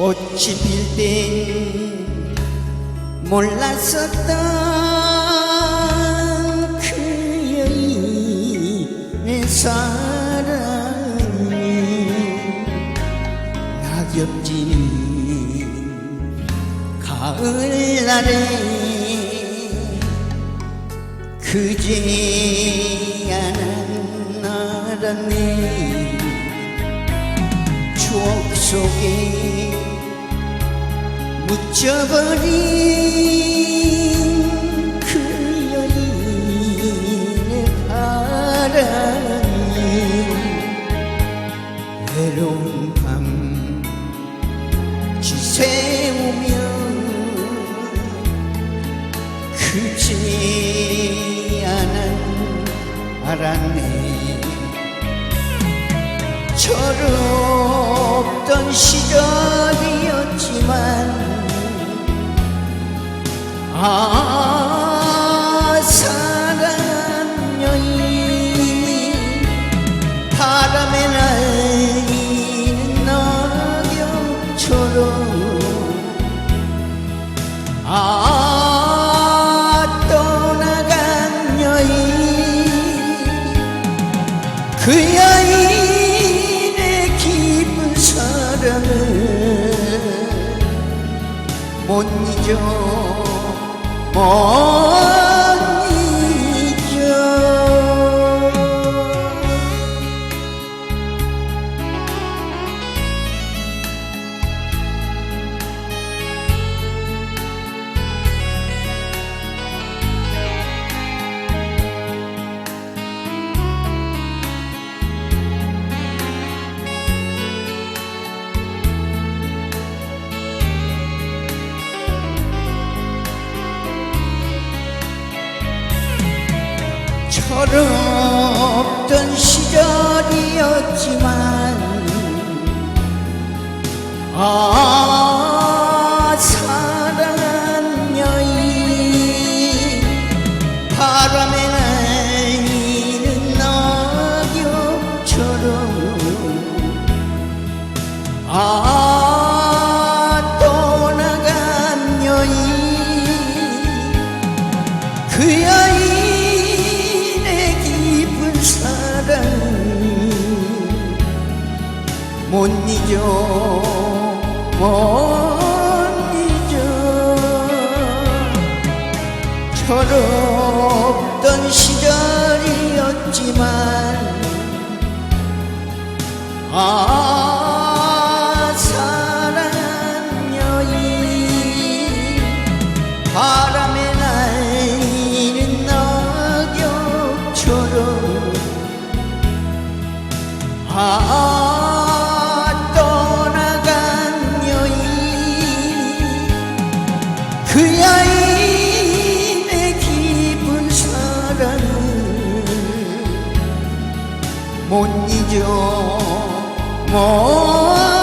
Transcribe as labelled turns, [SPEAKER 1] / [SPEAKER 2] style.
[SPEAKER 1] 꽃이 필 땐 몰랐었던 그 여인의 사랑이 낙엽 지는 가을날에 그제야 난 알았네 추억 속에 묻혀버린 그 여인의 바람이 외로운 밤 지새우며 그제야 난 알았네 철없던 시절이었지만 아 사랑한 여인 바람에 날리는 낙엽처럼 아 떠나간 여인 그 여인의 깊은 사랑을 못 잊어 못 철없던 시절이었지만 아 사랑한 여인 바람에 날리는 낙엽처럼. 아 못 잊어 못 잊어. 철없던 시절이었지만 아 사랑을 못 잊어. 못